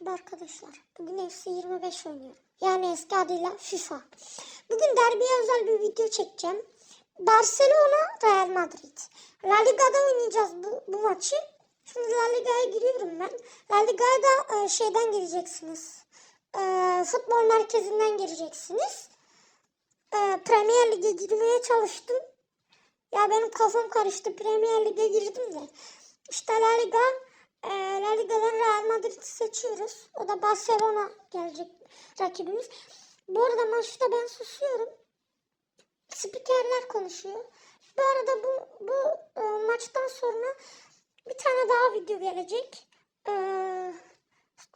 Merhaba arkadaşlar. Bugün FC 25 oynuyorum. Yani eski adıyla FIFA. Bugün derbiye özel bir video çekeceğim. Barcelona Real Madrid. La Liga'da oynayacağız bu, bu maçı. Şimdi La Liga'ya giriyorum ben. La Liga'ya da e, şeyden gireceksiniz. E, futbol merkezinden gireceksiniz. E, Premier Lig'e girmeye çalıştım. Ya benim kafam karıştı. Premier Lig'e girdim de. İşte La Liga e, La Liga'dan Real Madrid'i seçiyoruz. O da Barcelona gelecek rakibimiz. Bu arada maçta ben susuyorum. Spikerler konuşuyor. Bu arada bu, bu e, maçtan sonra bir tane daha video gelecek. E,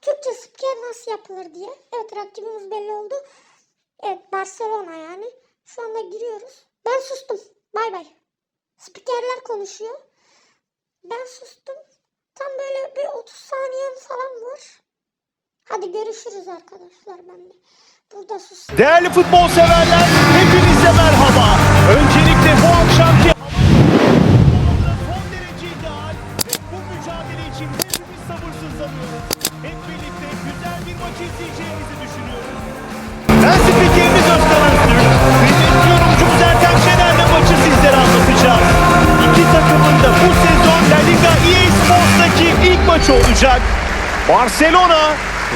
Türkçe spiker nasıl yapılır diye. Evet rakibimiz belli oldu. Evet Barcelona yani. Şu anda giriyoruz. Ben sustum. Bay bay. Spikerler konuşuyor. Ben sustum. Tam böyle bir 30 saniyem falan var. Hadi görüşürüz arkadaşlar ben de. Burada susayım. Değerli futbol severler, hepinize merhaba. Öncelikle bu akşamki hepimiz sabırsızlanıyoruz. Hep birlikte güzel bir maç izleyeceğimizi düşünüyoruz. Barcelona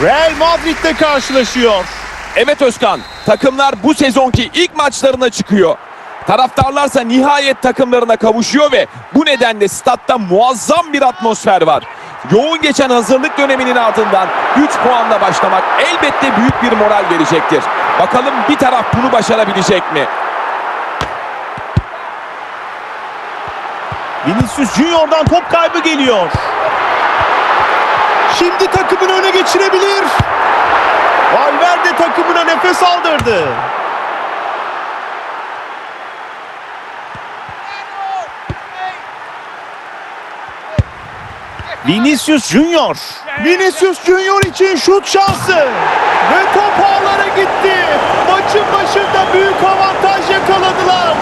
Real Madrid'le karşılaşıyor. Evet Özkan, takımlar bu sezonki ilk maçlarına çıkıyor. Taraftarlarsa nihayet takımlarına kavuşuyor ve bu nedenle statta muazzam bir atmosfer var. Yoğun geçen hazırlık döneminin ardından 3 puanla başlamak elbette büyük bir moral verecektir. Bakalım bir taraf bunu başarabilecek mi? Vinicius Junior'dan top kaybı geliyor. Şimdi takımını öne geçirebilir. Valverde takımına nefes aldırdı. Vinicius Junior. Vinicius Junior için şut şansı. Ve top ağlara gitti. Maçın başında büyük avantaj yakaladılar.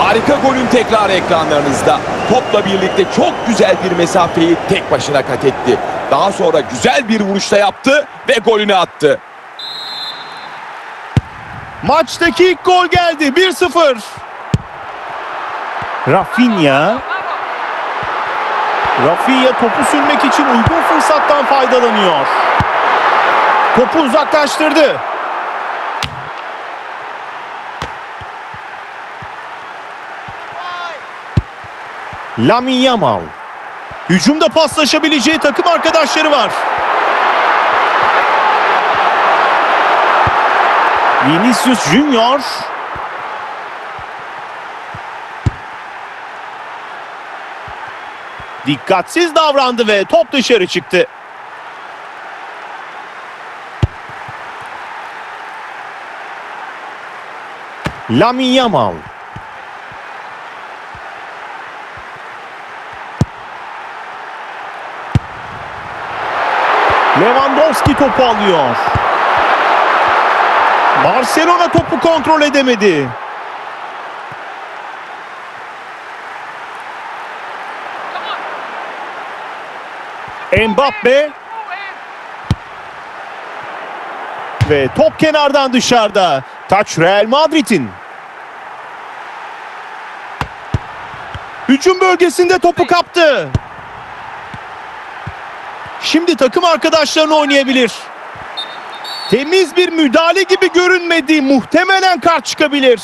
Harika golün tekrarı ekranlarınızda. Topla birlikte çok güzel bir mesafeyi tek başına kat etti. Daha sonra güzel bir vuruşta yaptı ve golünü attı. Maçtaki ilk gol geldi. 1-0. Rafinha. Rafinha topu sürmek için uygun fırsattan faydalanıyor. Topu uzaklaştırdı. Lamine Yamal. Hücumda paslaşabileceği takım arkadaşları var. Vinicius Junior. Dikkatsiz davrandı ve top dışarı çıktı. Lamine Yamal. Lewandowski topu alıyor. Barcelona topu kontrol edemedi. Mbappe ve top kenardan dışarıda. Taç Real Madrid'in. Hücum bölgesinde topu kaptı. Şimdi takım arkadaşlarını oynayabilir. Temiz bir müdahale gibi görünmedi. Muhtemelen kart çıkabilir.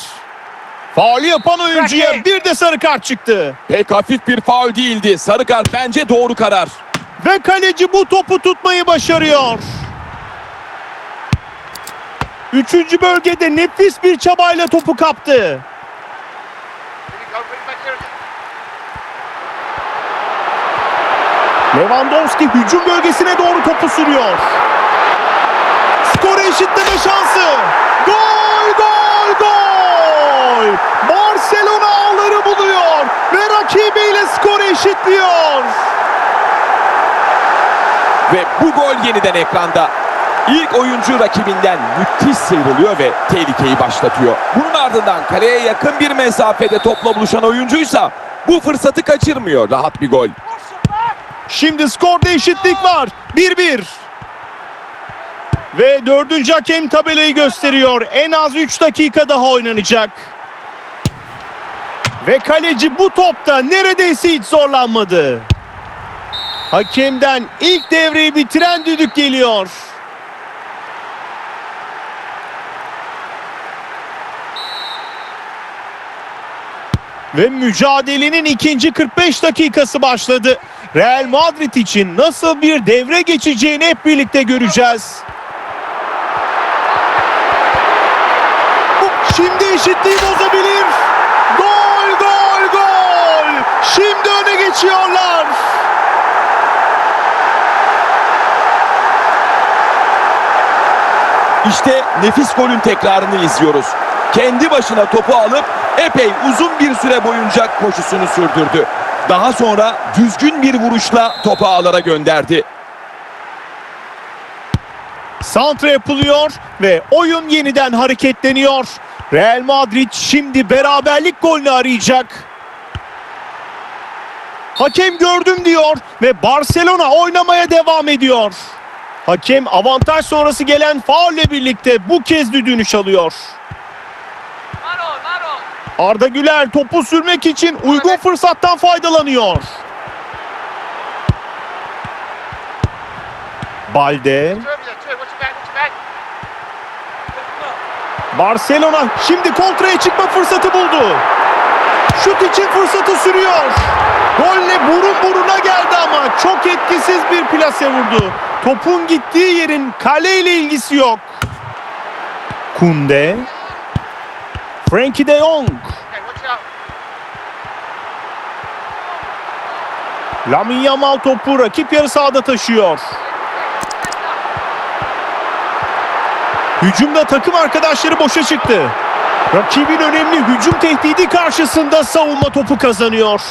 Faulü yapan oyuncuya bir de sarı kart çıktı. Pek hafif bir faul değildi. Sarı kart bence doğru karar. Ve kaleci bu topu tutmayı başarıyor. Üçüncü bölgede nefis bir çabayla topu kaptı. Lewandowski hücum bölgesine doğru topu sürüyor. Skoru eşitleme şansı. Gol, gol, gol! Barcelona ağları buluyor ve rakibiyle skoru eşitliyor. Ve bu gol yeniden ekranda. İlk oyuncu rakibinden müthiş sıyrılıyor ve tehlikeyi başlatıyor. Bunun ardından kaleye yakın bir mesafede topla buluşan oyuncuysa bu fırsatı kaçırmıyor. Rahat bir gol. Şimdi skorda eşitlik var. 1-1. Ve dördüncü hakem tabelayı gösteriyor. En az 3 dakika daha oynanacak. Ve kaleci bu topta neredeyse hiç zorlanmadı. Hakemden ilk devreyi bitiren düdük geliyor. Ve mücadelenin ikinci 45 dakikası başladı. Real Madrid için nasıl bir devre geçeceğini hep birlikte göreceğiz. Şimdi eşitliği bozabilir. Gol, gol, gol. Şimdi öne geçiyorlar. İşte nefis golün tekrarını izliyoruz. Kendi başına topu alıp epey uzun bir süre boyunca koşusunu sürdürdü. Daha sonra düzgün bir vuruşla topu ağlara gönderdi. Santra yapılıyor ve oyun yeniden hareketleniyor. Real Madrid şimdi beraberlik golünü arayacak. Hakem gördüm diyor ve Barcelona oynamaya devam ediyor. Hakem avantaj sonrası gelen faulle birlikte bu kez düdüğünü çalıyor. Arda Güler topu sürmek için uygun fırsattan faydalanıyor. Balde Barcelona şimdi kontraya çıkma fırsatı buldu. Şut için fırsatı sürüyor. Golle burun buruna geldi ama çok etkisiz bir plase vurdu. Topun gittiği yerin kaleyle ilgisi yok. Kunde. Frankie de Jong. Lamine Yamal topu rakip yarı sahada taşıyor. Hücumda takım arkadaşları boşa çıktı. Rakibin önemli hücum tehdidi karşısında savunma topu kazanıyor.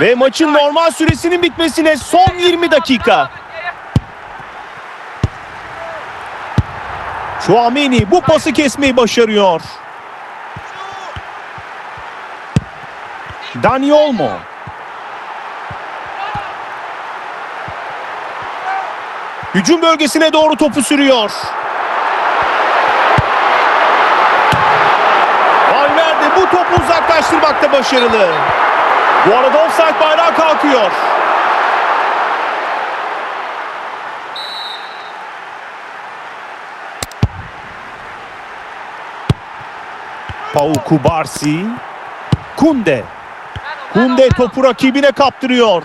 Ve maçın normal süresinin bitmesine son 20 dakika. Chouameni bu pası kesmeyi başarıyor. Dani Olmo. Hücum bölgesine doğru topu sürüyor. Valverde bu topu uzaklaştırmakta başarılı. Bu arada offside bayrağı kalkıyor. Pau Kubarsi. Kunde. Kunde topu rakibine kaptırıyor.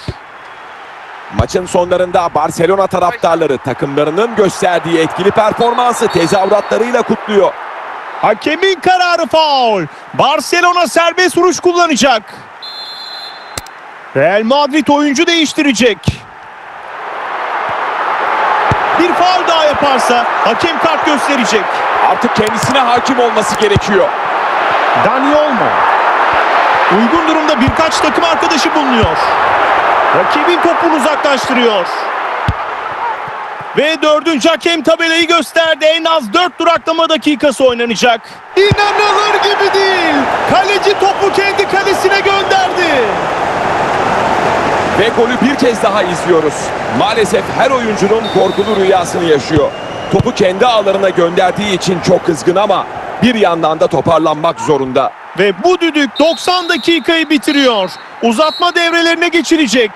Maçın sonlarında Barcelona taraftarları takımlarının gösterdiği etkili performansı tezahüratlarıyla kutluyor. Hakemin kararı faul. Barcelona serbest vuruş kullanacak. Real Madrid oyuncu değiştirecek. Bir faul daha yaparsa hakem kart gösterecek. Artık kendisine hakim olması gerekiyor. Dani Olmo. Uygun durumda birkaç takım arkadaşı bulunuyor. Rakibin topunu uzaklaştırıyor. Ve dördüncü hakem tabelayı gösterdi. En az dört duraklama dakikası oynanacak. İnanılır gibi değil. Kaleci topu kendi kalesine gönderdi. Ve golü bir kez daha izliyoruz. Maalesef her oyuncunun korkulu rüyasını yaşıyor. Topu kendi ağlarına gönderdiği için çok kızgın ama bir yandan da toparlanmak zorunda. Ve bu düdük 90 dakikayı bitiriyor. Uzatma devrelerine geçilecek.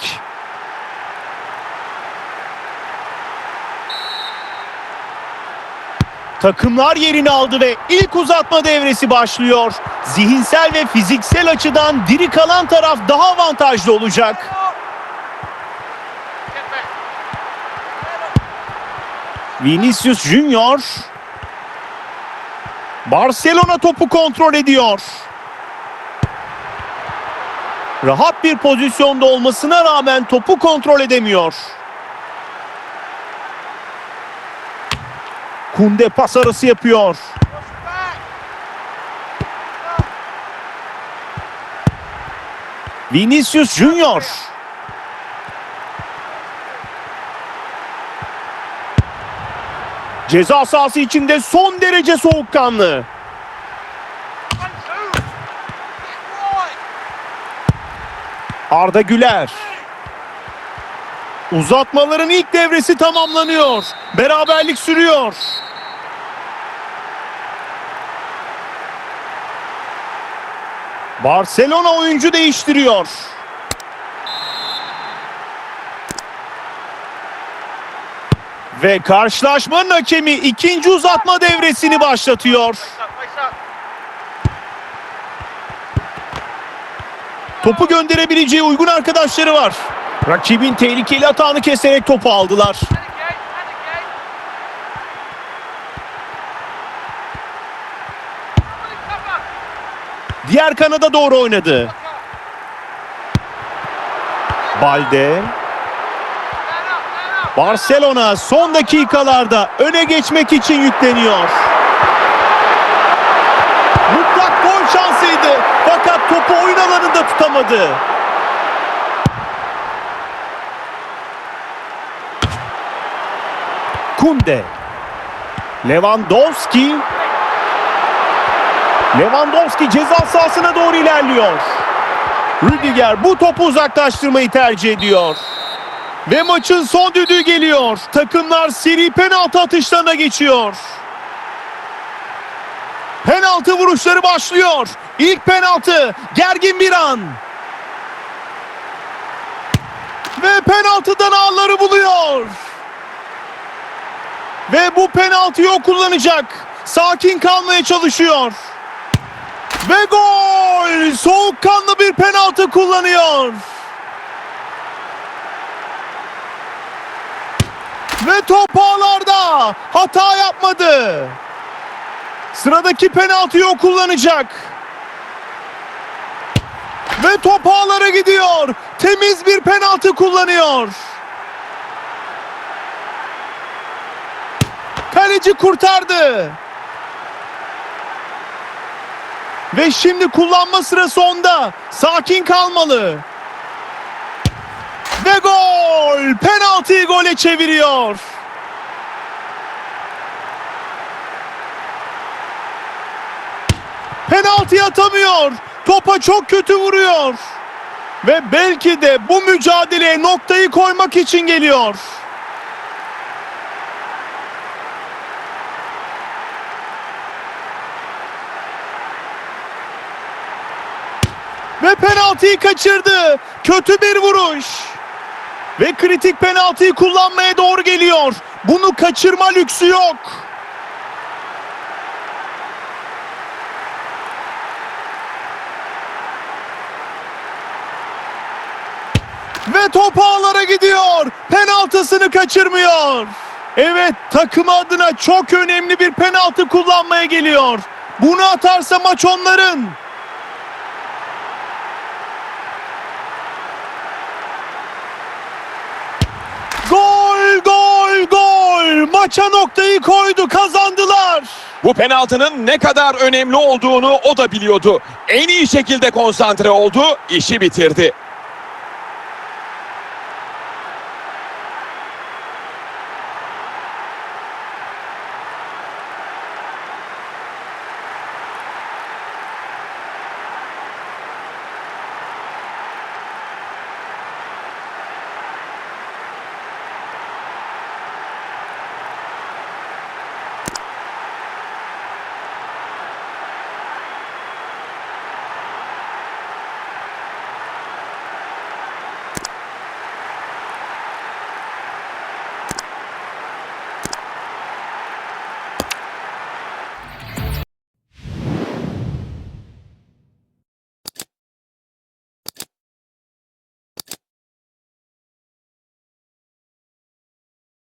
Takımlar yerini aldı ve ilk uzatma devresi başlıyor. Zihinsel ve fiziksel açıdan diri kalan taraf daha avantajlı olacak. Vinicius Junior Barcelona topu kontrol ediyor. Rahat bir pozisyonda olmasına rağmen topu kontrol edemiyor. Kunde pas arası yapıyor. Vinicius Junior. Ceza sahası içinde son derece soğukkanlı. Arda Güler. Uzatmaların ilk devresi tamamlanıyor. Beraberlik sürüyor. Barcelona oyuncu değiştiriyor. Ve karşılaşmanın hakemi ikinci uzatma devresini başlatıyor. Topu gönderebileceği uygun arkadaşları var. Rakibin tehlikeli atağını keserek topu aldılar. Diğer kanada doğru oynadı. Balde. Barcelona son dakikalarda öne geçmek için yükleniyor. Mutlak gol şansıydı fakat topu oyun alanında tutamadı. Kunde. Lewandowski. Lewandowski ceza sahasına doğru ilerliyor. Rüdiger bu topu uzaklaştırmayı tercih ediyor. Ve maçın son düdüğü geliyor. Takımlar seri penaltı atışlarına geçiyor. Penaltı vuruşları başlıyor. İlk penaltı gergin bir an. Ve penaltıdan ağları buluyor. Ve bu penaltıyı o kullanacak. Sakin kalmaya çalışıyor. Ve gol! Soğukkanlı bir penaltı kullanıyor. Ve top ağlarda. Hata yapmadı. Sıradaki penaltıyı o kullanacak. Ve top ağlara gidiyor. Temiz bir penaltı kullanıyor. Kaleci kurtardı. Ve şimdi kullanma sırası onda. Sakin kalmalı. Ve gol! Penaltıyı gole çeviriyor. Penaltı atamıyor. Topa çok kötü vuruyor. Ve belki de bu mücadeleye noktayı koymak için geliyor. Ve penaltıyı kaçırdı. Kötü bir vuruş. Ve kritik penaltıyı kullanmaya doğru geliyor. Bunu kaçırma lüksü yok. Ve top ağlara gidiyor. Penaltısını kaçırmıyor. Evet takım adına çok önemli bir penaltı kullanmaya geliyor. Bunu atarsa maç onların. Gol gol gol. Maça noktayı koydu kazandılar. Bu penaltının ne kadar önemli olduğunu o da biliyordu. En iyi şekilde konsantre oldu, işi bitirdi.